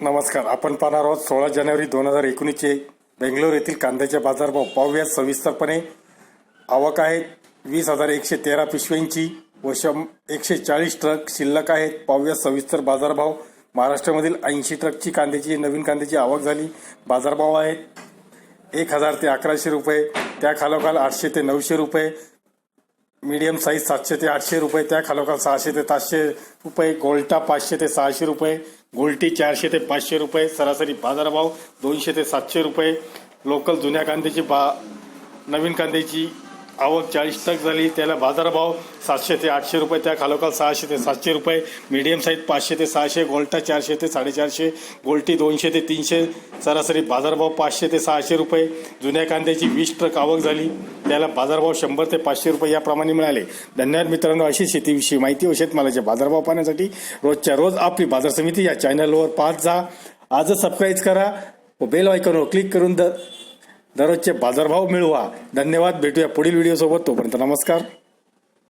नमस्कार. आपण पाहणार आहोत सोळा जानेवारी दोन हजार एकोणीसचे बेंगलोर येथील कांद्याचे बाजारभाव पाहूया सविस्तरपणे आवक आहे. वीस हजार एकशे तेरा पिशव्यांची व शं एकशे चाळीस ट्रक शिल्लक आहेत. पाहूया सविस्तर बाजारभाव महाराष्ट्रामधील ऐंशी ट्रकची कांद्याची नवीन कांद्याची आवक झाली. बाजारभाव आहेत. एक हजार ते अकराशे रुपये. त्या खालोखाल आठशे ते नऊशे रुपये. मीडियम साईज सातशे ते आठशे रुपये त्या खालोखाल सहाशे ते सातशे रुपये गोल्टा पाचशे ते सहाशे रुपये गोल्टी चारशे ते पाचशे रुपये सरासरी बाजारभाव दोनशे ते सातशे रुपये. लोकल जुन्या कांद्याची बा नवीन कांद्याची आवक चाळीस टक्क झाली. त्याला बाजारभाव सातशे ते आठशे रुपये त्या खालोखाल सहाशे ते सातशे रुपये मीडियम साईज पाचशे ते सहाशे गोल्टा चारशे ते साडेचारशे गोल्टी दोनशे ते तीनशे सरासरी बाजारभाव पाचशे ते सहाशे रुपये. जुन्या कांद्याची वीस ट्रक आवक झाली. त्याला बाजारभाव शंभर ते पाचशे रुपये याप्रमाणे मिळाले. धन्यवाद मित्रांनो अशी शेतीविषयी माहिती व शेतमालाचे बाजारभाव पाहण्यासाठी. रोजच्या रोज आपली बाजार समिती या चॅनलवर पाहत जा. आजच सबस्क्राईब करा. व बेल आयकॉनवर क्लिक करून द दररोजचे बाजारभाव मिळवा. धन्यवाद. भेटूया पुढील व्हिडिओसोबत तोपर्यंत नमस्कार.